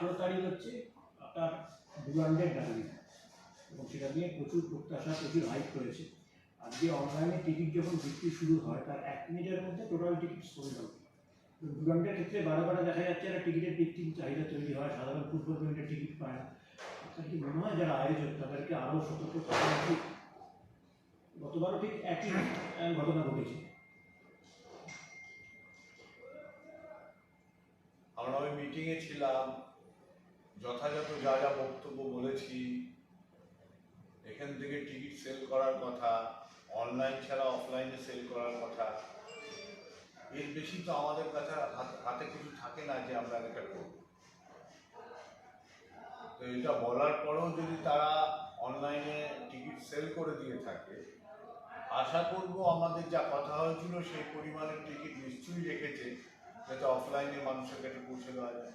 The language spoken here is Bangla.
আঠেরো তারিখ হচ্ছে আপনার ডুরান্ডের ডাকলি এবং সেটা নিয়ে প্রচুর প্রত্যাশা, প্রচুর হাইপ রয়েছে। আজকে অনলাইনে টিকিট যখন বিক্রি শুরু হয়, তার এক মিনিটের মধ্যে টোটাল টিকিট সোল্ড আউট ডুরান্ডের ক্ষেত্রে বারে বারে দেখা যাচ্ছে একটা টিকিটের কৃত্রিম চাহিদা তৈরি হয়, সাধারণ ফুটবল প্রেমীরা টিকিট পায় না। আপনার কি মনে হয় যারা আয়োজক, তাদেরকে আরও সতর্ক থাকা উচিত? গতবারও ঠিক একই ঘটনা ঘটেছে। আমরা ওই মিটিংয়ে ছিলাম যথাযথ যা যা বক্তব্য বলেছি, এখান থেকে টিকিট সেল করার কথা, অনলাইন ছাড়া অফলাইনে সেল করার কথা, এর বেশি তো আমাদের কাছে হাতে কিছু থাকে না যে আমরা এটা করব। তো এটা বলার পরেও যদি তারা অনলাইনে টিকিট সেল করে দিয়ে থাকে, আশা করব আমাদের যা কথা হয়েছিল সেই পরিমাণের টিকিট নিশ্চয়ই রেখেছে, যাতে অফলাইনে মানুষের কাছে পৌঁছে দেওয়া যায়।